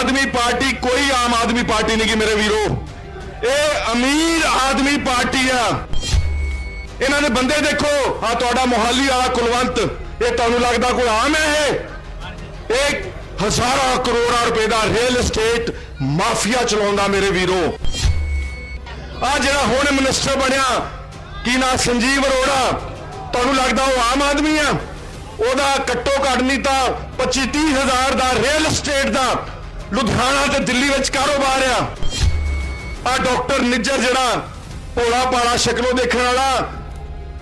ਆਦਮੀ party, ਕੋਈ Aam Aadmi party ਨਹੀਂ ਗੀ ਮੇਰੇ ਵੀਰੋ। ਇਹ ਅਮੀਰ ਆਦਮੀ ਪਾਰਟੀ ਆ। ਇਹਨਾਂ ਦੇ ਬੰਦੇ ਦੇਖੋ ਆ ਤੁਹਾਡਾ ਮੋਹਾਲੀ ਵਾਲਾ ਕੁਲਵੰਤ, ਇਹ ਤੁਹਾਨੂੰ ਲੱਗਦਾ ਕੋਈ ਆਮ ਹੈ ਇਹ? ਇੱਕ ਹਜ਼ਾਰਾਂ ਕਰੋੜਾਂ ਰੁਪਏ ਦਾ ਰੀਅਲ ਏਸਟੇਟ ਮਾਫੀਆ ਚਲਾਉਂਦਾ ਮੇਰੇ ਵੀਰੋ। ਆ ਜਿਹੜਾ ਹੁਣ ਮਿਨਿਸਟਰ ਬਣਿਆ, ਕੀ ਨਾ? ਸੰਜੀਵ ਅਰੋੜਾ। ਤੁਹਾਨੂੰ ਲੱਗਦਾ ਉਹ ਆਮ ਆਦਮੀ ਆ? ਉਹਦਾ ਘੱਟੋ ਘੱਟ ਨਹੀਂ ਤਾਂ 25 30 ਹਜ਼ਾਰ ਦਾ ਰੀਅਲ ਏਸਟੇਟ ਦਾ ਲੁਧਿਆਣਾ ਤੇ ਦਿੱਲੀ ਵਿੱਚ ਕਾਰੋਬਾਰ ਆ। ਆ ਡਾਕਟਰ ਨਿੱਜਰ ਜਿਹੜਾ ਭੋਲਾ ਪਾਲਾ ਸ਼ਕਲੋਂ ਦੇਖਣ ਵਾਲਾ,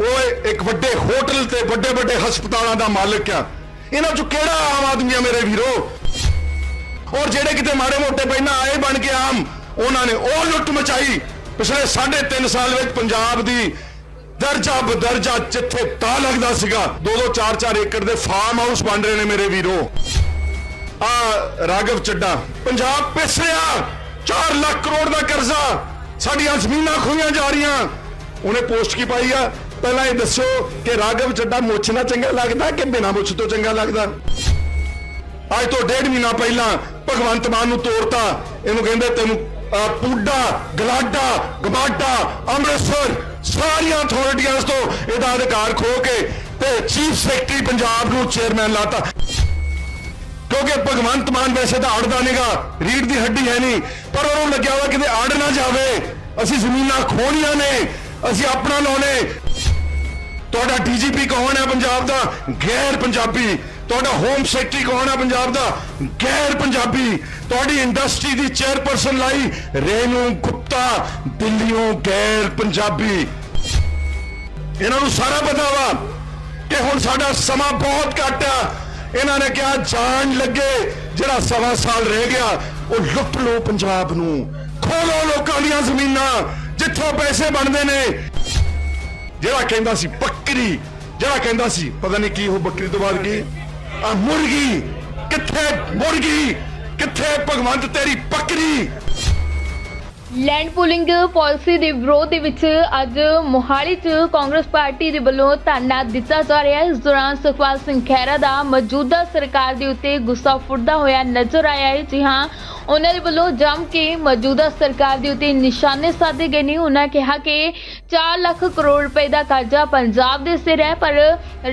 ਉਹ ਇੱਕ ਵੱਡੇ ਹੋਟਲ ਤੇ ਵੱਡੇ ਵੱਡੇ ਹਸਪਤਾਲਾਂ ਦਾ ਮਾਲਕ ਆ। ਇਹਨਾਂ ਚੋਂ ਕਿਹੜਾ ਆਮ ਆਦਮੀ ਆ ਮੇਰੇ ਵੀਰੋ? ਔਰ ਜਿਹੜੇ ਕਿਤੇ ਮਾੜੇ ਮੋਟੇ ਪਹਿਲਾਂ ਆਏ ਬਣ ਕੇ ਆਮ, ਉਹਨਾਂ ਨੇ ਉਹ ਲੁੱਟ ਮਚਾਈ। ਪਿਛਲੇ 3.5 ਸਾਲ ਵਿੱਚ ਪੰਜਾਬ ਦੀ ਦਰਜਾ ਬਦਰਜਾ ਜਿੱਥੇ ਤਾਂ ਲੱਗਦਾ ਸੀਗਾ 2-2 4-4 ਏਕੜ ਦੇ ਫਾਰਮ ਹਾਊਸ ਬਣ ਰਹੇ ਨੇ ਮੇਰੇ ਵੀਰੋ। ਆ ਰਾਗਵ ਚੱਡਾ, ਪੰਜਾਬ ਪਿਸ ਰਿਹਾ। 4 ਲੱਖ ਕਰੋੜ ਦਾ ਕਰਜ਼ਾ। ਸਾਡੀਆਂ ਜ਼ਮੀਨਾਂ ਖੋਈਆਂ ਜਾ ਰਹੀਆਂ। ਉਹਨੇ ਪੋਸਟ ਕੀ ਪਾਈ ਆ? ਪਹਿਲਾਂ ਇਹ ਦੱਸੋ ਕਿ ਰਾਗਵ ਚੱਡਾ ਮੁੱਛ ਨਾਲ ਚੰਗਾ ਲੱਗਦਾ ਕਿ ਬਿਨਾਂ ਮੁੱਛ ਤੋਂ ਚੰਗਾ ਲੱਗਦਾ? ਅੱਜ ਤੋਂ ਡੇਢ ਮਹੀਨਾ ਪਹਿਲਾਂ ਭਗਵੰਤ ਮਾਨ ਨੂੰ ਤੋੜਤਾ। ਇਹਨੂੰ ਕਹਿੰਦੇ ਤੈਨੂੰ ਪੂਡਾ, ਗਲਾਡਾ ਗਮਾਡਾ ਅੰਮ੍ਰਿਤਸਰ, ਸਾਰੀਆਂ ਅਥਾਰਟੀਆਂ ਤੋਂ ਇਹਦਾ ਅਧਿਕਾਰ ਖੋ ਕੇ ਤੇ ਚੀਫ ਸੈਕਟਰੀ ਪੰਜਾਬ ਨੂੰ ਚੇਅਰਮੈਨ ਲਾਤਾ। ਕਿਉਂਕਿ ਭਗਵੰਤ ਮਾਨ ਵੈਸੇ ਤਾਂ ਅੜਦਾ ਨਹੀਂਗਾ ਰੀੜ ਦੀ ਹੱਡੀ ਹੈ ਨਹੀਂ, ਪਰ ਉਹਨੂੰ ਲੱਗਿਆ ਵਾ ਕਿਤੇ ਅੜ ਨਾ ਜਾਵੇ। ਅਸੀਂ ਜ਼ਮੀਨਾਂ ਖੋਣੀਆਂ ਨੇ, ਅਸੀਂ ਆਪਣਾ ਲਾਉਣੇ। ਤੁਹਾਡਾ ਡੀਜੀਪੀ ਕੌਣ ਹੈ ਪੰਜਾਬ ਦਾ? ਗੈਰ ਪੰਜਾਬੀ। ਤੁਹਾਡਾ ਹੋਮ ਸੈਕਟਰੀ ਕੌਣ ਹੈ ਪੰਜਾਬ ਦਾ? ਗੈਰ ਪੰਜਾਬੀ। ਤੁਹਾਡੀ ਇੰਡਸਟਰੀ ਦੀ ਚੇਅਰਪਰਸਨ ਲਾਈ ਰੇਨੂ ਗੁਪਤਾ, ਦਿੱਲੀੋਂ ਗੈਰ ਪੰਜਾਬੀ। ਇਹਨਾਂ ਨੂੰ ਸਾਰਾ ਪਤਾ ਵਾ ਕਿ ਹੁਣ ਸਾਡਾ ਸਮਾਂ ਬਹੁਤ ਘੱਟ ਆ। ਇਹਨਾਂ ਨੇ ਕਿਹਾ, ਜਾਣ ਲੱਗੇ, ਜਿਹੜਾ ਸਵਾ ਸਾਲ ਰਹਿ ਗਿਆ, ਉਹ ਲੁੱਟ ਲਓ ਪੰਜਾਬ ਨੂੰ। ਖੋਲੋ ਲੋਕਾਂ ਦੀਆਂ ਜ਼ਮੀਨਾਂ, ਜਿੱਥੋਂ ਪੈਸੇ ਬਣਦੇ ਨੇ। ਜਿਹੜਾ ਕਹਿੰਦਾ ਸੀ ਬੱਕਰੀ, ਜਿਹੜਾ ਕਹਿੰਦਾ ਸੀ, ਪਤਾ ਨਹੀਂ ਕੀ ਉਹ ਬੱਕਰੀ ਤੋਂ ਬਾਅਦ ਕੀ? ਆ ਮੁਰਗੀ, ਕਿੱਥੇ ਮੁਰਗੀ, ਕਿੱਥੇ ਭਗਵੰਤ ਤੇਰੀ ਬੱਕਰੀ? ਲੈਂਡ ਪੂਲਿੰਗ ਪਾਲਿਸੀ ਦੇ ਵਿਰੋਧ ਦੇ ਵਿੱਚ ਅੱਜ ਮੋਹਾਲੀ 'ਚ ਕਾਂਗਰਸ ਪਾਰਟੀ ਦੇ ਵੱਲੋਂ ਧਰਨਾ ਦਿੱਤਾ ਜਾ ਰਿਹਾ ਹੈ। ਇਸ ਦੌਰਾਨ ਸੁਖਪਾਲ ਸਿੰਘ ਖਹਿਰਾ ਦਾ ਮੌਜੂਦਾ ਸਰਕਾਰ ਦੇ ਉੱਤੇ ਗੁੱਸਾ ਫੁੱਟਦਾ ਹੋਇਆ ਨਜ਼ਰ ਆਇਆ ਹੈ। ਜੀ ਹਾਂ, ਉਹਨਾਂ ਦੇ ਵੱਲੋਂ ਜੰਮ ਕੇ ਮੌਜੂਦਾ ਸਰਕਾਰ ਦੇ ਉੱਤੇ ਨਿਸ਼ਾਨੇ ਸਾਧੇ ਗਏ ਨੇ। ਉਹਨਾਂ ਕਿਹਾ ਕਿ 4 ਲੱਖ ਕਰੋੜ ਰੁਪਏ ਦਾ ਕਰਜ਼ਾ ਪੰਜਾਬ ਦੇ ਸਿਰ ਹੈ, ਪਰ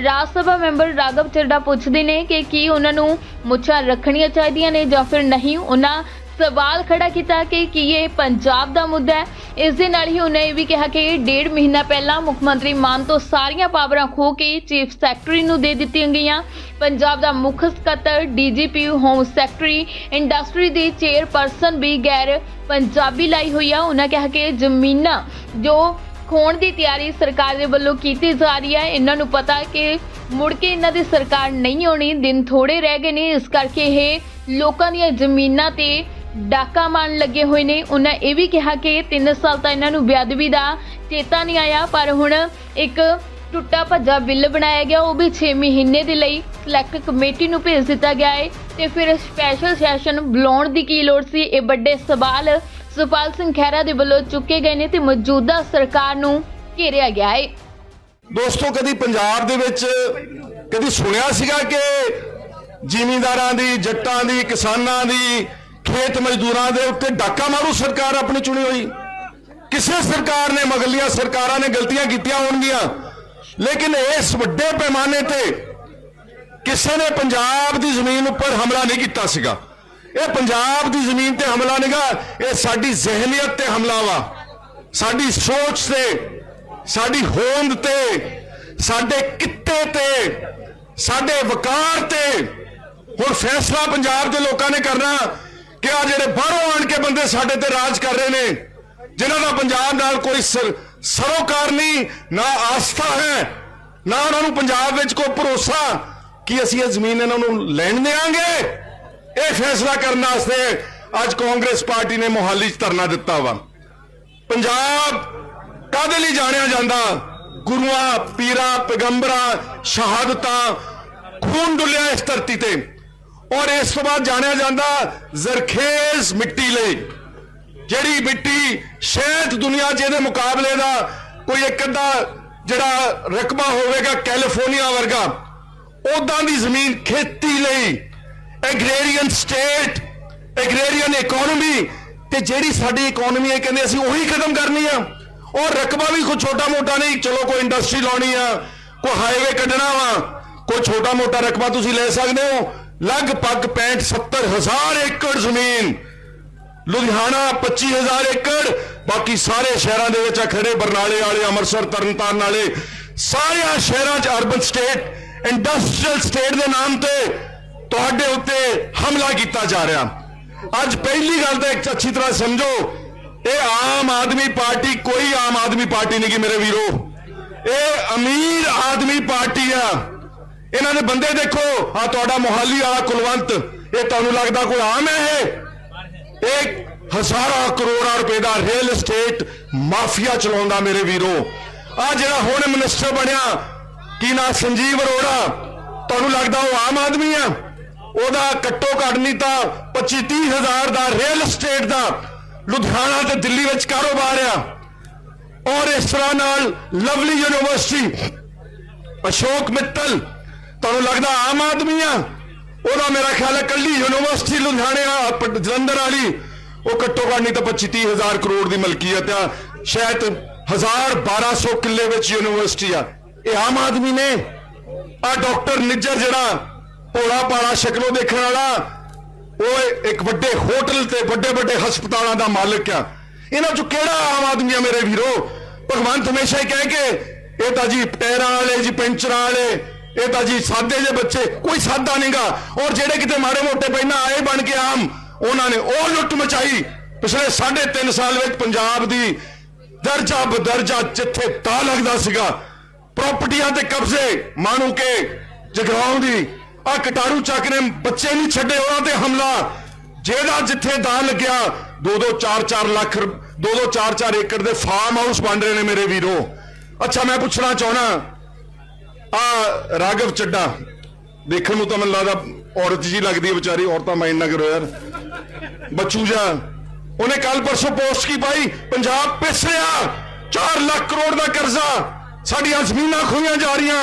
ਰਾਜ ਸਭਾ ਮੈਂਬਰ ਰਾਘਵ ਚੱਡਾ ਪੁੱਛਦੇ ਨੇ ਕਿ ਕੀ ਉਹਨਾਂ ਨੂੰ ਮੁੱਛਾਂ ਰੱਖਣੀਆਂ ਚਾਹੀਦੀਆਂ ਨੇ ਜਾਂ ਫਿਰ ਨਹੀਂ। ਉਹਨਾਂ ਸਵਾਲ ਖੜਾ ਕੀਤਾ ਕਿ ਕੀ ਇਹ ਪੰਜਾਬ ਦਾ ਮੁੱਦਾ ਹੈ? ਇਸ ਦੇ ਨਾਲ ਹੀ ਉਹਨੇ ਇਹ ਵੀ ਕਿਹਾ ਕਿ ਡੇਢ ਮਹੀਨਾ ਪਹਿਲਾਂ ਮੁੱਖ ਮੰਤਰੀ ਮਾਨ ਤੋਂ ਸਾਰੀਆਂ ਪਾਵਰਾਂ ਖੋ ਕੇ ਚੀਫ ਸੈਕਟਰੀ ਨੂੰ ਦੇ ਦਿੱਤੀਆਂ ਗਈਆਂ। ਪੰਜਾਬ ਦਾ ਮੁੱਖ ਸਕੱਤਰ ਡੀਜੀਪੀ, ਹੋਮ ਸੈਕਟਰੀ, ਇੰਡਸਟਰੀ ਦੀ ਚੇਅਰਪਰਸਨ ਵੀ ਗੈਰ ਪੰਜਾਬੀ ਲਾਈ ਹੋਈ ਆ। ਉਹਨਾਂ ਕਿਹਾ ਕਿ ਜ਼ਮੀਨਾਂ ਜੋ ਖੋਣ ਦੀ ਤਿਆਰੀ ਸਰਕਾਰ ਦੇ ਵੱਲੋਂ ਕੀਤੀ ਜਾ ਰਹੀ ਹੈ, ਇਹਨਾਂ ਨੂੰ ਪਤਾ ਕਿ ਮੁੜ ਕੇ ਇਹਨਾਂ ਦੀ ਸਰਕਾਰ ਨਹੀਂ ਆਉਣੀ, ਦਿਨ ਥੋੜੇ ਰਹਿ ਗਏ ਨੇ। ਇਸ ਕਰਕੇ ਇਹ ਲੋਕਾਂ ਦੀਆਂ ਜ਼ਮੀਨਾਂ ਤੇ ਡਾਕਾ ਮਾਰਨ ਲੱਗੇ ਹੋਏ ਨੇ। ਉਹਨਾਂ ਇਹ ਵੀ ਕਿਹਾ ਕਿ 3 ਸਾਲ ਤਾਂ ਇਹਨਾਂ ਨੂੰ ਬੇਅਦਬੀ ਦਾ ਚੇਤਾ ਨਹੀਂ ਆਇਆ, ਪਰ ਹੁਣ ਇੱਕ ਟੁੱਟਾ ਭੱਜਾ ਬਿੱਲ ਬਣਾਇਆ ਗਿਆ। ਉਹ ਵੀ 6 ਮਹੀਨੇ ਦੇ ਲਈ ਸਿਲੈਕਟ ਕਮੇਟੀ ਨੂੰ ਭੇਜ ਦਿੱਤਾ ਗਿਆ ਹੈ ਤੇ ਫਿਰ ਸਪੈਸ਼ਲ ਸੈਸ਼ਨ ਬੁਲਾਉਣ ਦੀ ਕੀ ਲੋੜ ਸੀ? ਇਹ ਵੱਡੇ ਸਵਾਲ ਸੁਪਾਲ ਸਿੰਘ ਖਹਿਰਾ ਦੇ ਵੱਲੋਂ ਚੁੱਕੇ ਗਏ ਨੇ ਤੇ ਮੌਜੂਦਾ ਸਰਕਾਰ ਨੂੰ ਘੇਰਿਆ ਗਿਆ ਹੈ ਦੋਸਤੋ, ਕਦੀ ਪੰਜਾਬ ਦੇ ਵਿੱਚ ਕਦੀ ਸੁਣਿਆ ਸੀਗਾ ਕਿ ਜ਼ਿਮੀਂਦਾਰਾਂ ਦੀ, ਜੱਟਾਂ ਦੀ, ਕਿਸਾਨਾਂ ਦੀ ਖੇਤ ਮਜ਼ਦੂਰਾਂ ਦੇ ਉੱਤੇ ਡਾਕਾ ਮਾਰੂ ਸਰਕਾਰ ਆਪਣੀ ਚੁਣੀ ਹੋਈ। ਕਿਸੇ ਸਰਕਾਰ ਨੇ ਮਗਲੀਆਂ ਸਰਕਾਰਾਂ ਨੇ ਗਲਤੀਆਂ ਕੀਤੀਆਂ ਹੋਣਗੀਆਂ। ਲੇਕਿਨ ਇਸ ਵੱਡੇ ਪੈਮਾਨੇ ਤੇ ਕਿਸੇ ਨੇ ਪੰਜਾਬ ਦੀ ਜ਼ਮੀਨ ਉੱਪਰ ਹਮਲਾ ਨਹੀਂ ਕੀਤਾ ਸੀਗਾ। ਇਹ ਪੰਜਾਬ ਦੀ ਜ਼ਮੀਨ ਤੇ ਹਮਲਾ ਨਹੀਂਗਾ ਇਹ ਸਾਡੀ ਜ਼ਿਹਨੀਅਤ ਤੇ ਹਮਲਾ ਵਾ। ਸਾਡੀ ਸੋਚ ਤੇ, ਸਾਡੀ ਹੋਂਦ ਤੇ, ਸਾਡੇ ਕਿੱਤੇ ਤੇ, ਸਾਡੇ ਵਕਾਰ ਤੇ। ਹੁਣ ਫੈਸਲਾ ਪੰਜਾਬ ਦੇ ਲੋਕਾਂ ਨੇ ਕਰਨਾ। ਕਿ ਆ ਜਿਹੜੇ ਬਾਹਰੋਂ ਆਣ ਕੇ ਬੰਦੇ ਸਾਡੇ ਤੇ ਰਾਜ ਕਰ ਰਹੇ ਨੇ, ਜਿਨ੍ਹਾਂ ਦਾ ਪੰਜਾਬ ਨਾਲ ਕੋਈ ਸਰੋਕਾਰ ਨਹੀਂ, ਨਾ ਆਸਥਾ ਹੈ, ਨਾ ਉਹਨਾਂ ਨੂੰ ਪੰਜਾਬ ਵਿੱਚ ਕੋਈ ਭਰੋਸਾ ਕਿ ਅਸੀਂ ਇਹ ਜ਼ਮੀਨ ਇਹਨਾਂ ਨੂੰ ਲੈਣ ਦੇਵਾਂਗੇ। ਇਹ ਫੈਸਲਾ ਕਰਨ ਵਾਸਤੇ ਅੱਜ ਕਾਂਗਰਸ ਪਾਰਟੀ ਨੇ ਮੋਹਾਲੀ 'ਚ ਧਰਨਾ ਦਿੱਤਾ ਵਾ। ਪੰਜਾਬ ਕਾਦੇ ਲਈ ਜਾਣਿਆ ਜਾਂਦਾ? ਗੁਰੂਆਂ, ਪੀਰਾਂ, ਪੈਗੰਬਰਾਂ, ਸ਼ਹਾਦਤਾਂ ਖੂਨ ਡੁੱਲਿਆ ਇਸ ਧਰਤੀ ਤੇ। ਔਰ ਇਸ ਤੋਂ ਬਾਅਦ ਜਾਣਿਆ ਜਾਂਦਾ ਜ਼ਰਖੇਜ਼ ਮਿੱਟੀ ਲਈ, ਜਿਹੜੀ ਮਿੱਟੀ ਸ਼ਾਇਦ ਦੁਨੀਆ 'ਚ ਇਹਦੇ ਮੁਕਾਬਲੇ ਦਾ ਕੋਈ ਇੱਕ ਅੱਧਾ ਜਿਹੜਾ ਰਕਬਾ ਹੋਵੇਗਾ ਕੈਲੀਫੋਰਨੀਆ ਵਰਗਾ ਉਦਾਂ ਦੀ ਜ਼ਮੀਨ ਖੇਤੀ ਲਈ ਐਗਰੇਰੀਅਨ ਸਟੇਟ ਐਗਰੇਰੀਅਨ ਇਕਨੋਮੀ ਤੇ ਜਿਹੜੀ ਸਾਡੀ ਇਕਨੋਮੀ ਹੈ ਕਹਿੰਦੇ ਅਸੀਂ ਉਹੀ ਖਤਮ ਕਰਨੀ ਆ। ਔਰ ਰਕਬਾ ਵੀ ਕੋਈ ਛੋਟਾ ਮੋਟਾ ਨਹੀਂ, ਚਲੋ ਕੋਈ ਇੰਡਸਟਰੀ ਲਾਉਣੀ ਆ, ਕੋਈ ਹਾਈਵੇ ਕੱਢਣਾ ਵਾ, ਕੋਈ ਛੋਟਾ ਮੋਟਾ ਰਕਬਾ ਤੁਸੀਂ ਲੈ ਸਕਦੇ ਹੋ ਲਗਭਗ 65 70 ਹਜ਼ਾਰ ਏਕੜ ਜ਼ਮੀਨ। ਲੁਧਿਆਣਾ 25000 ਏਕੜ, ਬਾਕੀ ਸਾਰੇ ਸ਼ਹਿਰਾਂ ਦੇ ਵਿੱਚ ਆ ਖੜੇ ਬਰਨਾਲੇ ਵਾਲੇ, ਅੰਮ੍ਰਿਤਸਰ, ਤਰਨਤਾਰਨ ਵਾਲੇ। ਸਾਰਿਆਂ ਸ਼ਹਿਰਾਂ 'ਚ ਅਰਬਨ ਸਟੇਟ ਇੰਡਸਟਰੀਅਲ ਸਟੇਟ ਦੇ ਨਾਮ ਤੇ ਤੁਹਾਡੇ ਉੱਤੇ ਹਮਲਾ ਕੀਤਾ ਜਾ ਰਿਹਾ। ਅੱਜ ਪਹਿਲੀ ਗੱਲ ਤਾਂ ਇੱਕ ਅੱਛੀ ਤਰ੍ਹਾਂ ਸਮਝੋ, ਇਹ ਆਮ ਆਦਮੀ ਪਾਰਟੀ ਕੋਈ ਆਮ ਆਦਮੀ ਪਾਰਟੀ ਨਹੀਂ ਗੀ ਮੇਰੇ ਵੀਰੋ। ਇਹ ਅਮੀਰ ਆਦਮੀ ਪਾਰਟੀ ਆ। ਇਹਨਾਂ ਦੇ ਬੰਦੇ ਦੇਖੋ। ਆ ਤੁਹਾਡਾ ਮੋਹਾਲੀ ਵਾਲਾ ਕੁਲਵੰਤ, ਇਹ ਤੁਹਾਨੂੰ ਲੱਗਦਾ ਕੋਈ ਆਮ ਹੈ ਇਹ? ਇੱਕ ਹਜ਼ਾਰਾਂ ਕਰੋੜਾਂ ਰੁਪਏ ਦਾ ਰੀਅਲ ਏਸਟੇਟ ਮਾਫੀਆ ਚਲਾਉਂਦਾ ਮੇਰੇ ਵੀਰੋ। ਆ ਜਿਹੜਾ ਹੁਣ ਮਿਨਿਸਟਰ ਬਣਿਆ, ਕੀ ਨਾ? ਸੰਜੀਵ ਅਰੋੜਾ। ਤੁਹਾਨੂੰ ਲੱਗਦਾ ਉਹ ਆਮ ਆਦਮੀ ਆ? ਉਹਦਾ ਘੱਟੋ ਘੱਟ ਨਹੀਂ ਤਾਂ 25 30 ਹਜ਼ਾਰ ਦਾ ਰੀਅਲ ਏਸਟੇਟ ਦਾ ਲੁਧਿਆਣਾ ਤੇ ਦਿੱਲੀ ਵਿੱਚ ਕਾਰੋਬਾਰ ਆ। ਔਰ ਇਸ ਤਰ੍ਹਾਂ ਨਾਲ ਲਵਲੀ ਯੂਨੀਵਰਸਿਟੀ, ਅਸ਼ੋਕ ਮਿੱਤਲ ਤੁਹਾਨੂੰ ਲੱਗਦਾ ਆਮ ਆਦਮੀ ਆ? ਉਹਦਾ ਮੇਰਾ ਖਿਆਲ ਹੈ ਕੱਲੀ ਯੂਨੀਵਰਸਿਟੀ ਲੁਧਿਆਣੇ ਆ ਜਲੰਧਰ ਵਾਲੀ। ਉਹ ਘੱਟੋ ਘੱਟ ਨਹੀਂ ਤਾਂ 25 30 ਹਜ਼ਾਰ ਕਰੋੜ ਦੀ ਮਲਕੀਅਤ ਆ। ਸ਼ਾਇਦ 1200 ਕਿੱਲੇ ਵਿੱਚ ਯੂਨੀਵਰਸਿਟੀ ਆ। ਇਹ ਆਮ ਆਦਮੀ ਨੇ। ਆ ਡਾਕਟਰ ਨਿੱਜਰ ਜਿਹੜਾ ਭੋਲਾ ਪਾਲਾ ਸ਼ਕਲੋਂ ਦੇਖਣ ਵਾਲਾ, ਉਹ ਇੱਕ ਵੱਡੇ ਹੋਟਲ ਤੇ ਵੱਡੇ ਵੱਡੇ ਹਸਪਤਾਲਾਂ ਦਾ ਮਾਲਕ ਆ। ਇਹਨਾਂ ਚੋਂ ਕਿਹੜਾ ਆਮ ਆਦਮੀ ਆ ਮੇਰੇ ਵੀਰੋ? ਭਗਵੰਤ ਹਮੇਸ਼ਾ ਹੀ ਕਹਿ ਕੇ ਇਹ ਤਾਂ ਜੀ ਟਾਇਰਾਂ ਵਾਲੇ, ਜੀ ਪੈਂਚਰਾਂ ਵਾਲੇ ਇਹ ਤਾਂ ਜੀ ਸਾਦੇ ਜੇ ਬੱਚੇ, ਕੋਈ ਸਾਦਾ ਨਹੀਂਗਾ ਔਰ ਜਿਹੜੇ ਕਿਤੇ ਮਾੜੇ ਮੋਟੇ ਪਹਿਲਾਂ ਆਏ ਬਣ ਕੇ ਆਮ, ਉਹਨਾਂ ਨੇ ਉਹ ਲੁੱਟ ਮਚਾਈ। ਪਿਛਲੇ 3.5 ਸਾਲ ਵਿੱਚ ਪੰਜਾਬ ਦੀ ਦਰਜਾ ਬਦਰਜਾ ਜਿੱਥੇ ਤਾਂ ਲੱਗਦਾ ਸੀਗਾ, ਪ੍ਰਾਪਰਟੀਆਂ ਤੇ ਕਬਜ਼ੇ, ਮਾਣੂ ਕੇ ਜਗਰਾਉਂ ਦੀ ਆ ਕਟਾਰੂ ਚੱਕ ਨੇ ਬੱਚੇ ਨਹੀਂ ਛੱਡੇ, ਉਹਨਾਂ ਤੇ ਹਮਲਾ। ਜਿਹਦਾ ਜਿੱਥੇ ਦਾ ਲੱਗਿਆ 2-2 4-4 ਲੱਖ 2-2 4-4 ਏਕੜ ਦੇ ਫਾਰਮ ਹਾਊਸ ਬਣ ਰਹੇ ਨੇ ਮੇਰੇ ਵੀਰੋ। ਅੱਛਾ, ਮੈਂ ਪੁੱਛਣਾ ਚਾਹਣਾ ਆ ਰਾਗਵ ਚੱਡਾ ਦੇਖਣ ਨੂੰ ਤਾਂ ਮੈਨੂੰ ਲੱਗਦਾ ਔਰਤ ਜੀ ਲੱਗਦੀ ਹੈ ਵਿਚਾਰੀ ਔਰਤਾਂ ਮਾਈਂਡ ਨਾ ਕਰੋ ਯਾਰ ਬੱਚੂ ਜਾ ਉਹਨੇ ਕੱਲ ਪਰਸੋਂ ਪੋਸਟ ਕੀ ਪਾਈ ਪੰਜਾਬ ਪਿਸ ਰਿਹਾ 4 ਲੱਖ ਕਰੋੜ ਦਾ ਕਰਜ਼ਾ ਸਾਡੀਆਂ ਜ਼ਮੀਨਾਂ ਖੋਈਆਂ ਜਾ ਰਹੀਆਂ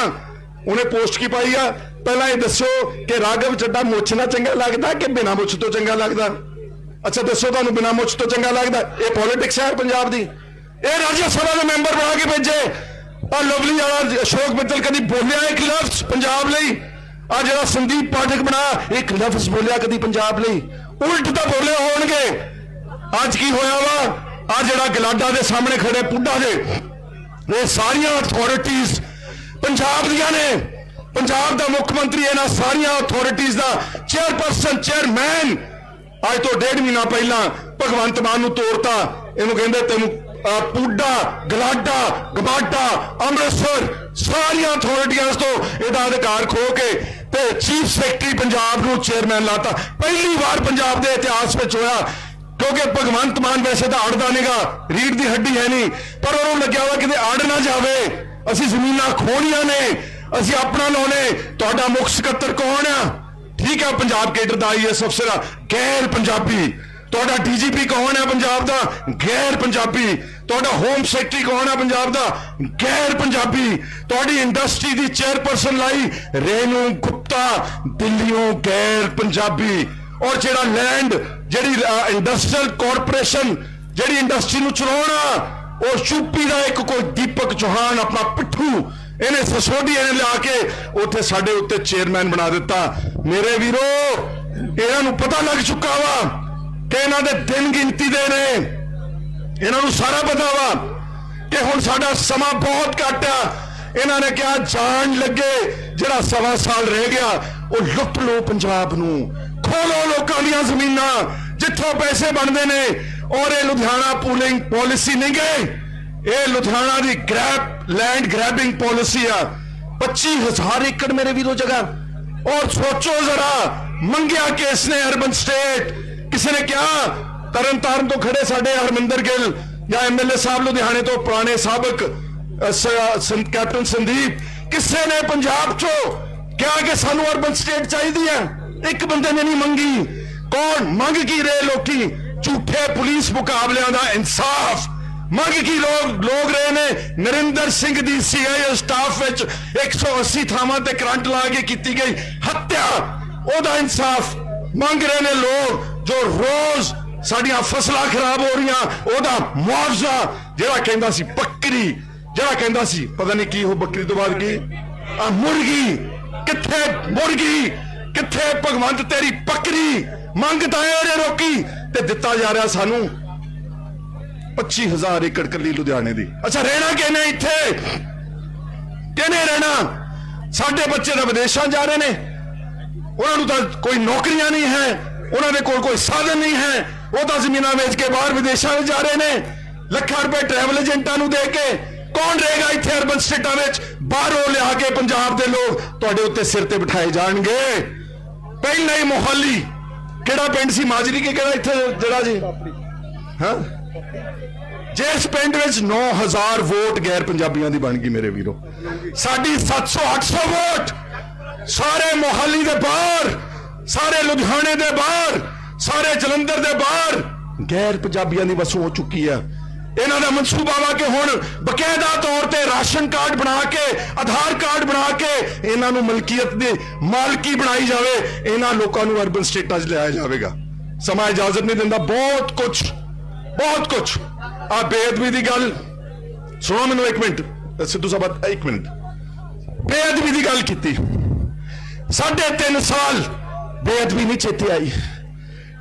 ਉਹਨੇ ਪੋਸਟ ਕੀ ਪਾਈ ਆ ਪਹਿਲਾਂ ਇਹ ਦੱਸੋ ਕਿ ਰਾਗਵ ਚੱਡਾ ਮੁੱਛ ਨਾਲ ਚੰਗਾ ਲੱਗਦਾ ਕਿ ਬਿਨਾਂ ਮੁੱਛ ਤੋਂ ਚੰਗਾ ਲੱਗਦਾ ਅੱਛਾ ਦੱਸੋ ਤੁਹਾਨੂੰ ਬਿਨਾਂ ਮੁੱਛ ਤੋਂ ਚੰਗਾ ਲੱਗਦਾ ਇਹ ਪੋਲਿਟਿਕਸ ਹੈ ਪੰਜਾਬ ਦੀ ਇਹ ਰਾਜ ਸਭਾ ਦੇ ਮੈਂਬਰ ਬਣਾ ਕੇ ਭੇਜੇ ਆ ਲਵਲੀ ਵਾਲਾ ਅਸ਼ੋਕ ਮਿੱਤਲ ਕਦੀ ਬੋਲਿਆ ਇੱਕ ਲਫ਼ਜ਼ ਪੰਜਾਬ ਲਈ? ਆ ਜਿਹੜਾ ਸੰਦੀਪ ਪਾਠਕ ਬਣਾ, ਇੱਕ ਲਫ਼ਜ਼ ਬੋਲਿਆ ਕਦੀ ਪੰਜਾਬ ਲਈ? ਉਲਟ ਤਾਂ ਬੋਲੇ ਹੋਣਗੇ। ਅੱਜ ਕੀ ਹੋਇਆ ਵਾ? ਆ ਜਿਹੜਾ ਗਲਾਡਾ ਦੇ ਸਾਹਮਣੇ ਖੜੇ ਪੁੱਡਾ ਦੇ ਇਹ ਸਾਰੀਆਂ ਅਥਾਰਟੀਆਂ ਪੰਜਾਬ ਦੀਆਂ ਨੇ। ਪੰਜਾਬ ਦਾ ਮੁੱਖ ਮੰਤਰੀ ਇਹਨਾਂ ਸਾਰੀਆਂ ਅਥਾਰਟੀਆਂ ਦਾ ਚੇਅਰਪਰਸਨ ਚੇਅਰਮੈਨ ਅੱਜ ਤੋਂ ਡੇਢ ਮਹੀਨਾ ਪਹਿਲਾਂ ਭਗਵੰਤ ਮਾਨ ਨੂੰ ਤੋੜਤਾ ਇਹਨੂੰ ਕਹਿੰਦੇ ਤੈਨੂੰ ਪੁੱਡਾ, ਗਲਾਡਾ ਗਬਾਡਾ ਅੰਮ੍ਰਿਤਸਰ, ਸਾਰੀਆਂ ਅਥਾਰਟੀਆਂ ਤੋਂ ਇਹਦਾ ਅਧਿਕਾਰ ਖੋ ਕੇ ਤੇ ਚੀਫ ਸੈਕਟਰੀ ਪੰਜਾਬ ਨੂੰ ਚੇਅਰਮੈਨ ਲਾਤਾ। ਪਹਿਲੀ ਵਾਰ ਪੰਜਾਬ ਦੇ ਇਤਿਹਾਸ ਵਿੱਚ ਹੋਇਆ, ਕਿਉਂਕਿ ਭਗਵੰਤ ਮਾਨ ਵੈਸੇ ਤਾਂ ਅੜਦਾ ਨਹੀਂਗਾ ਰੀੜ ਦੀ ਹੱਡੀ ਹੈ ਨਹੀਂ, ਪਰ ਉਹਨੂੰ ਲੱਗਿਆ ਹੋਇਆ ਕਿਤੇ ਅੜ ਨਾ ਜਾਵੇ। ਅਸੀਂ ਜ਼ਮੀਨਾਂ ਖੋਣੀਆਂ ਨੇ, ਅਸੀਂ ਆਪਣਾ ਲਾਉਣੇ, ਤੁਹਾਡਾ ਮੁੱਖ ਸਕੱਤਰ ਕੌਣ ਆ? ਠੀਕ ਹੈ ਪੰਜਾਬ ਕੇਡਰ ਦਾ ਆਈਐਸ ਅਫਸਰ ਆ, ਗੈਰ ਪੰਜਾਬੀ। ਤੁਹਾਡਾ ਡੀਜੀਪੀ ਕੌਣ ਹੈ ਪੰਜਾਬ ਦਾ? ਗੈਰ ਪੰਜਾਬੀ। ਤੁਹਾਡਾ ਹੋਮ ਸੈਕਟਰੀ ਕੌਣ ਹੈ ਪੰਜਾਬ ਦਾ? ਗੈਰ ਪੰਜਾਬੀ। ਤੁਹਾਡੀ ਇੰਡਸਟਰੀ ਦੀ ਚੇਅਰਪਰਸਨ ਲਾਈ ਰੇਨੂ ਗੁਪਤਾ, ਦਿੱਲੀੋਂ ਗੈਰ ਪੰਜਾਬੀ। ਔਰ ਜਿਹੜਾ ਲੈਂਡ, ਜਿਹੜੀ ਇੰਡਸਟਰੀਅਲ ਕਾਰਪੋਰੇਸ਼ਨ ਜਿਹੜੀ ਇੰਡਸਟਰੀ ਨੂੰ ਚਲਾਉਣਾ, ਉਹ ਯੂਪੀ ਦਾ ਇੱਕ ਕੋਈ ਦੀਪਕ ਚੌਹਾਨ, ਆਪਣਾ ਪਿੱਠੂ, ਇਹਨੇ ਸਸੋਡੀ ਇਹਨੇ ਲਿਆ ਕੇ ਉੱਥੇ ਸਾਡੇ ਉੱਤੇ ਚੇਅਰਮੈਨ ਬਣਾ ਦਿੱਤਾ। ਮੇਰੇ ਵੀਰੋ, ਇਹਨਾਂ ਨੂੰ ਪਤਾ ਲੱਗ ਚੁੱਕਾ ਵਾ ਕਿ ਇਹਨਾਂ ਦੇ ਦਿਨ ਗਿਣਤੀ ਦੇ ਨੇ। ਇਹਨਾਂ ਨੂੰ ਸਾਰਾ ਪਤਾ ਵਾ ਕਿ ਹੁਣ ਸਾਡਾ ਸਮਾਂ ਬਹੁਤ ਘੱਟ ਆ। ਇਹਨਾਂ ਨੇ ਕਿਹਾ, ਜਾਣ ਲੱਗੇ ਜਿਹੜਾ ਸਵਾ ਸਾਲ ਰਹਿ ਗਿਆ, ਉਹ ਲੁੱਟ ਲਓ ਪੰਜਾਬ ਨੂੰ। ਖੋਲੋ ਲੋਕਾਂ ਦੀਆਂ ਜ਼ਮੀਨਾਂ, ਜਿੱਥੋਂ ਪੈਸੇ ਬਣਦੇ ਨੇ। ਔਰ ਇਹ ਲੁਧਿਆਣਾ ਪੂਲਿੰਗ ਪਾਲਿਸੀ ਨਹੀਂ ਗਏ। ਇਹ ਲੁਧਿਆਣਾ ਦੀ ਗ੍ਰੈਬ ਲੈਂਡ ਗ੍ਰੈਬਿੰਗ ਪਾਲਿਸੀ ਆ। 25000 ਏਕੜ ਮੇਰੇ ਵੀਰੋ ਜਗ੍ਹਾ। ਔਰ ਸੋਚੋ ਜ਼ਰਾ, ਮੰਗਿਆ ਕਿਸ ਨੇ ਅਰਬਨ ਸਟੇਟ ਕਿਸੇ ਨੇ ਕਿਹਾ ਤਰਨ ਤਾਰਨ ਤੋਂ ਖੜੇ ਸਾਡੇ ਹਰਮਿੰਦਰ ਗਿੱਲ ਜਾਂ ਐਮਐਲਏ ਸਾਹਿਬ ਲੁਧਿਆਣੇ ਤੋਂ ਪੁਰਾਣੇ ਸਾਬਕ ਕੈਪਟਨ ਸੰਦੀਪ, ਕਿਸੇ ਨੇ ਪੰਜਾਬ ਚੋਂ ਕਿਹਾ ਕਿ ਸਾਨੂੰ ਅਰਬਨ ਸਟੇਟ ਚਾਹੀਦੀ ਹੈ? ਇੱਕ ਬੰਦੇ ਨੇ ਨਹੀਂ ਮੰਗੀ। ਕੌਣ? ਮੰਗ ਕੀ ਰਹੇ ਲੋਕੀ? ਝੂਠੇ ਪੁਲਿਸ ਮੁਕਾਬਲਿਆਂ ਦਾ ਇਨਸਾਫ। ਮੰਗ ਕੀ ਲੋਕ ਲੋਕ ਰਹੇ ਨੇ? ਨਰਿੰਦਰ ਸਿੰਘ ਦੀ ਸੀਆਈਏ ਸਟਾਫ ਵਿੱਚ 180 ਥਾਵਾਂ ਤੇ ਕਰੰਟ ਲਾ ਕੇ ਕੀਤੀ ਗਈ ਹੱਤਿਆ। ਉਹਦਾ ਇਨਸਾਫ। ਮੰਗ ਰਹੇ ਨੇ ਲੋਕ। ਜੋ ਰੋਜ਼ ਸਾਡੀਆਂ ਫਸਲਾਂ ਖਰਾਬ ਹੋ ਰਹੀਆਂ, ਉਹਦਾ ਮੁਆਵਜ਼ਾ ਜਿਹੜਾ ਕਹਿੰਦਾ ਸੀ ਬੱਕਰੀ, ਜਿਹੜਾ ਕਹਿੰਦਾ ਸੀ, ਪਤਾ ਨਹੀਂ ਕੀ ਉਹ ਬੱਕਰੀ ਤੋਂ ਬਾਅਦ ਕੀ? ਆ ਮੁਰਗੀ, ਕਿੱਥੇ ਮੁਰਗੀ? ਕਿੱਥੇ ਭਗਵੰਤ ਤੇਰੀ ਬੱਕਰੀ? ਮੰਗ ਤਾਂ ਇਹਨੇ ਰੋਕੀ ਤੇ ਦਿੱਤਾ ਜਾ ਰਿਹਾ ਸਾਨੂੰ 25000 ਏਕੜ ਕੱਲੀ ਲੁਧਿਆਣੇ ਦੀ। ਅੱਛਾ, ਰਹਿਣਾ ਕਿਹਨੇ ਇੱਥੇ? ਕਿਹਨੇ ਰਹਿਣਾ? ਸਾਡੇ ਬੱਚੇ ਤਾਂ ਵਿਦੇਸ਼ਾਂ ਜਾ ਰਹੇ ਨੇ। ਉਹਨਾਂ ਨੂੰ ਤਾਂ ਕੋਈ ਨੌਕਰੀਆਂ ਨਹੀਂ ਹੈ। ਉਹਨਾਂ ਦੇ ਕੋਲ ਕੋਈ ਸਾਧਨ ਨਹੀਂ ਹੈ। ਉਹ ਤਾਂ ਜ਼ਮੀਨਾਂ ਵੇਚ ਕੇ ਬਾਹਰ ਵਿਦੇਸ਼ਾਂ ਵਿੱਚ ਜਾ ਰਹੇ ਨੇ। ਲੱਖਾਂ ਰੁਪਏ ਟਰੈਵਲ ਏਜੰਟਾਂ ਨੂੰ ਦੇ ਕੇ ਕੌਣ ਰਹੇਗਾ ਇੱਥੇ ਅਰਬਨ ਸਟੇਟਾਂ ਵਿੱਚ? ਬਾਹਰੋਂ ਲਿਆ ਕੇ ਪੰਜਾਬ ਦੇ ਲੋਕ ਤੁਹਾਡੇ ਉੱਤੇ ਸਿਰ ਤੇ ਬਿਠਾਏ ਜਾਣਗੇ। ਪਹਿਲਾਂ ਹੀ ਮੋਹਾਲੀ, ਕਿਹੜਾ ਪਿੰਡ ਸੀ? ਮਾਜਰੀ ਕੇ ਕਿਹੜਾ ਇੱਥੇ ਜਿਹੜਾ ਜੀ? ਹਾਂ? ਜਿਸ ਪਿੰਡ ਵਿੱਚ 9000 ਵੋਟ ਗੈਰ ਪੰਜਾਬੀਆਂ ਦੀ ਬਣ ਗਈ ਮੇਰੇ ਵੀਰੋ। ਸਾਡੀ 700 800 ਵੋਟ ਸਾਰੇ ਮੋਹਾਲੀ ਦੇ ਬਾਹਰ। ਸਾਰੇ ਲੁਧਿਆਣੇ ਦੇ ਬਾਹਰ, ਸਾਰੇ ਜਲੰਧਰ ਦੇ ਬਾਹਰ ਗੈਰ ਪੰਜਾਬੀਆਂ ਦੀ ਵਸੋਂ ਹੋ ਚੁੱਕੀ ਹੈ। ਇਹਨਾਂ ਦਾ ਮਨਸੂਬਾ ਵਾ ਕਿ ਹੁਣ ਬਕਾਇਦਾ ਤੌਰ ਤੇ ਰਾਸ਼ਨ ਕਾਰਡ ਬਣਾ ਕੇ, ਆਧਾਰ ਕਾਰਡ ਬਣਾ ਕੇ ਇਹਨਾਂ ਨੂੰ ਮਲਕੀਅਤ ਦੀ ਮਾਲਕੀ ਬਣਾਈ ਜਾਵੇ, ਇਹਨਾਂ ਲੋਕਾਂ ਨੂੰ ਅਰਬਨ ਸਟੇਟਾਂ 'ਚ ਲਿਆਇਆ ਜਾਵੇਗਾ। ਸਮਾਂ ਇਜਾਜ਼ਤ ਨਹੀਂ ਦਿੰਦਾ, ਬਹੁਤ ਕੁਝ ਬਹੁਤ ਕੁਝ ਆ ਬੇਅਦਬੀ ਦੀ ਗੱਲ। ਸੁਣੋ ਮੈਨੂੰ ਇੱਕ ਮਿੰਟ ਸਿੱਧੂ ਸਾਹਿਬ, ਇੱਕ ਮਿੰਟ। ਬੇਅਦਬੀ ਦੀ ਗੱਲ ਕੀਤੀ। ਸਾਢੇ ਤਿੰਨ ਸਾਲ ਬੇਅਦਬੀ ਨਹੀਂ ਚੇਤੇ ਆਈ।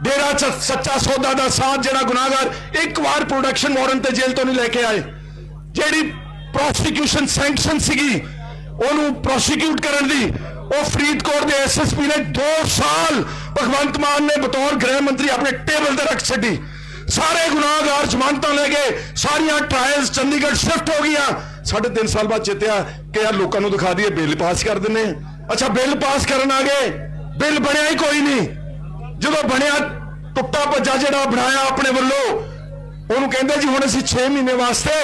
ਡੇਰਾ ਸੱਚਾ ਸੌਦਾ ਦਾ ਸਾਥ ਜਿਹੜਾ ਗੁਨਾਹਗਰ ਇੱਕ ਵਾਰ ਪ੍ਰੋਡਕਸ਼ਨ ਵਾਰੰਟ ਤੇ ਜੇਲ੍ਹ ਤੋਂ ਨਹੀਂ ਲੈ ਕੇ ਆਏ। ਜਿਹੜੀ ਪ੍ਰੋਸੀਕਿਊਸ਼ਨ ਸੈਂਕਸ਼ਨ ਸੀਗੀ, ਉਹਨੂੰ ਪ੍ਰੋਸੀਕਿਊਟ ਕਰਨ ਦੀ, ਉਹ ਫਰੀਦਕੋਟ ਦੇ ਐਸਐਸਪੀ ਨੇ 2 ਸਾਲ ਭਗਵੰਤ ਮਾਨ ਨੇ ਬਤੌਰ ਗ੍ਰਹਿ ਮੰਤਰੀ ਆਪਣੇ ਟੇਬਲ ਤੇ ਰੱਖ ਛੱਡੀ। ਸਾਰੇ ਗੁਨਾਹਗਾਰ ਜ਼ਮਾਨਤਾਂ ਲੈ ਗਏ ਸਾਰੀਆਂ ਟ੍ਰਾਇਲਸ ਚੰਡੀਗੜ੍ਹ ਸ਼ਿਫਟ ਹੋ ਗਈਆਂ। ਸਾਢੇ ਤਿੰਨ ਸਾਲ ਬਾਅਦ ਚੇਤਿਆ ਕਿ ਯਾਰ ਲੋਕਾਂ ਨੂੰ ਦਿਖਾ ਦਈਏ, ਬਿੱਲ ਪਾਸ ਕਰ ਦਿੰਨੇ ਅੱਛਾ, ਬਿੱਲ ਪਾਸ ਕਰਨ ਆ ਗਏ। ਬਿੱਲ ਬਣਿਆ ਹੀ ਕੋਈ ਨਹੀਂ। ਜਦੋਂ ਬਣਿਆ, ਟੁੱਟਾ ਭੱਜਾ ਜਿਹੜਾ ਬਣਾਇਆ ਆਪਣੇ ਵੱਲੋਂ, ਉਹਨੂੰ ਕਹਿੰਦੇ ਜੀ, ਹੁਣ ਅਸੀਂ 6 ਮਹੀਨੇ ਵਾਸਤੇ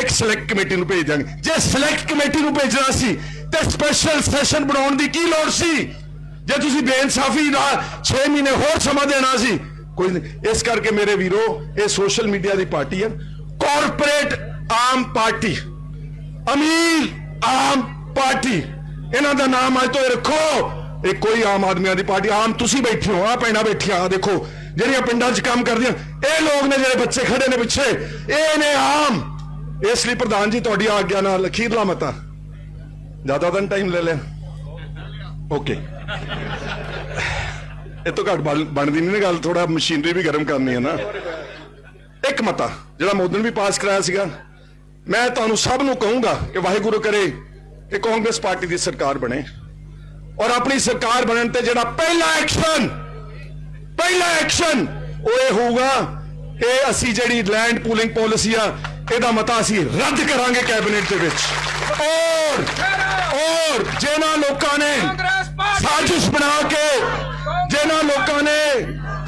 ਇੱਕ ਸਿਲੈਕਟ ਕਮੇਟੀ ਨੂੰ ਭੇਜ ਦਾਂਗੇ ਜੇ ਸਿਲੈਕਟ ਕਮੇਟੀ ਨੂੰ ਭੇਜਣਾ ਸੀ, ਤੇ ਸਪੈਸ਼ਲ ਸੈਸ਼ਨ ਬਣਾਉਣ ਦੀ ਕੀ ਲੋੜ ਸੀ? ਜੇ ਤੁਸੀਂ ਬੇਇਨਸਾਫੀ ਨਾਲ 6 ਮਹੀਨੇ ਹੋਰ ਸਮਾਂ ਦੇਣਾ ਸੀ, ਕੋਈ ਨਹੀਂ। ਇਸ ਕਰਕੇ ਮੇਰੇ ਵੀਰੋ, ਇਹ ਸੋਸ਼ਲ ਮੀਡੀਆ ਦੀ ਪਾਰਟੀ ਹੈ। ਕਾਰਪੋਰੇਟ ਆਮ ਪਾਰਟੀ, ਅਮੀਰ ਆਮ ਪਾਰਟੀ। ਇਹਨਾਂ ਦਾ ਨਾਮ ਅੱਜ ਤੋਂ ਰੱਖੋ। ਇਹ ਕੋਈ ਆਮ ਆਦਮੀਆਂ ਦੀ ਪਾਰਟੀ, ਆਮ ਤੁਸੀਂ ਬੈਠੇ ਹੋ ਆ ਪੈਣਾ ਬੈਠੀਆਂ ਆ ਦੇਖੋ, ਜਿਹੜੀਆਂ ਪਿੰਡਾਂ 'ਚ ਕੰਮ ਕਰਦੀਆਂ, ਇਹ ਲੋਕ ਨੇ ਜਿਹੜੇ ਬੱਚੇ ਖੜੇ ਨੇ ਪਿੱਛੇ, ਇਹ ਨੇ ਆਮ। ਇਸ ਲਈ ਪ੍ਰਧਾਨ ਜੀ, ਤੁਹਾਡੀ ਆਗਿਆ ਨਾਲ ਅਖੀਰਲਾ ਮਤਾ ਜ਼ਿਆਦਾ ਤਾਂ ਟਾਈਮ ਲੈ ਲਿਆ। ਓਕੇ ਇਹ ਤੋਂ ਘੱਟ ਬਣ- ਬਣਦੀ ਨਹੀਂ ਨਾ ਗੱਲ ਥੋੜਾ ਮਸ਼ੀਨਰੀ ਵੀ ਗਰਮ ਕਰਨੀ ਹੈ ਨਾ। ਇੱਕ ਮਤਾ, ਜਿਹੜਾ ਮੋਦਨ ਵੀ ਪਾਸ ਕਰਾਇਆ ਸੀਗਾ, ਮੈਂ ਤੁਹਾਨੂੰ ਸਭ ਨੂੰ ਕਹੂੰਗਾ ਕਿ ਵਾਹਿਗੁਰੂ ਕਰੇ ਕਿ ਕਾਂਗਰਸ ਪਾਰਟੀ ਦੀ ਸਰਕਾਰ ਬਣੇ। ਔਰ ਆਪਣੀ ਸਰਕਾਰ ਬਣਨ ਤੇ ਜਿਹੜਾ ਪਹਿਲਾ ਐਕਸ਼ਨ ਪਹਿਲਾ ਐਕਸ਼ਨ ਉਹ ਇਹ ਹੋਊਗਾ ਕਿ ਅਸੀਂ ਜਿਹੜੀ ਲੈਂਡ ਪੂਲਿੰਗ ਪਾਲਿਸੀ ਆ ਇਹਦਾ ਮਤਾ ਅਸੀਂ ਰੱਦ ਕਰਾਂਗੇ ਕੈਬਨਿਟ ਦੇ ਵਿੱਚ। ਔਰ ਔਰ ਜਿਹਨਾਂ ਲੋਕਾਂ ਨੇ ਸਾਜ਼ਿਸ਼ ਬਣਾ ਕੇ ਜਿਹਨਾਂ ਲੋਕਾਂ ਨੇ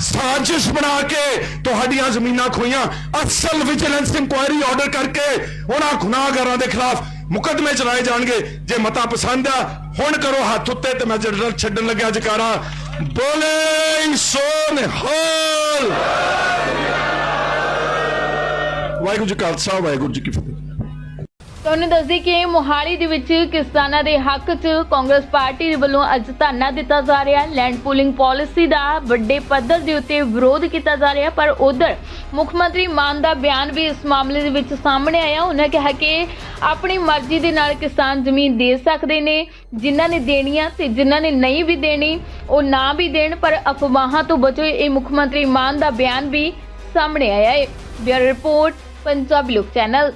ਸਾਜ਼ਿਸ਼ ਬਣਾ ਕੇ ਤੁਹਾਡੀਆਂ ਜ਼ਮੀਨਾਂ ਖੋਈਆਂ ਅਸਲ ਵਿਜੀਲੈਂਸ ਇਨਕੁਆਇਰੀ ਆਰਡਰ ਕਰਕੇ ਉਹਨਾਂ ਗੁਨਾਹਗਾਰਾਂ ਦੇ ਖਿਲਾਫ ਮੁਕੱਦਮੇ ਚਲਾਏ ਜਾਣਗੇ। ਜੇ ਮਤਾ ਪਸੰਦ ਆ ਹੁਣ ਕਰੋ ਹੱਥ ਉੱਤੇ ਤੇ ਮੈਂ ਜਨਰਲ ਛੱਡਣ ਲੱਗਿਆ ਜਕਾਰਾ। ਬੋਲੇ ਸੋਨ ਹਾਲ। ਵਾਹਿਗੁਰੂ ਜੀ ਕਾ ਖਾਲਸਾ, ਵਾਹਿਗੁਰੂ ਜੀ ਕੀ ਫਤਿਹ। ਤੁਹਾਨੂੰ ਦੱਸਦੀ ਕਿ ਮੋਹਾਲੀ ਦੇ ਵਿੱਚ ਕਿਸਾਨਾਂ ਦੇ ਹੱਕ 'ਚ ਕਾਂਗਰਸ ਪਾਰਟੀ ਦੇ ਵੱਲੋਂ ਅੱਜ ਧਰਨਾ ਦਿੱਤਾ ਜਾ ਰਿਹਾ ਲੈਂਡ ਪੂਲਿੰਗ ਪਾਲਿਸੀ ਦਾ ਵੱਡੇ ਪੱਧਰ ਦੇ ਉੱਤੇ ਵਿਰੋਧ ਕੀਤਾ ਜਾ ਰਿਹਾ ਪਰ ਉਧਰ ਮੁੱਖ ਮੰਤਰੀ ਮਾਨ ਦਾ ਬਿਆਨ ਵੀ ਇਸ ਮਾਮਲੇ ਦੇ ਵਿੱਚ ਸਾਹਮਣੇ ਆਇਆ। ਉਹਨਾਂ ਕਿਹਾ ਕਿ ਆਪਣੀ ਮਰਜ਼ੀ ਦੇ ਨਾਲ ਕਿਸਾਨ ਜ਼ਮੀਨ ਦੇ ਸਕਦੇ ਨੇ, ਜਿਨ੍ਹਾਂ ਨੇ ਦੇਣੀਆਂ ਤੇ ਜਿਨ੍ਹਾਂ ਨੇ ਨਹੀਂ ਵੀ ਦੇਣੀ, ਉਹ ਨਾ ਵੀ ਦੇਣ, ਪਰ ਅਫਵਾਹਾਂ ਤੋਂ ਬਚੋ ਇਹ ਮੁੱਖ ਮੰਤਰੀ ਮਾਨ ਦਾ ਬਿਆਨ ਵੀ ਸਾਹਮਣੇ ਆਇਆ ਹੈ। ਬਿਊਰੋ ਰਿਪੋਰਟ, ਪੰਜਾਬੀ ਲੋਕ ਚੈਨਲ।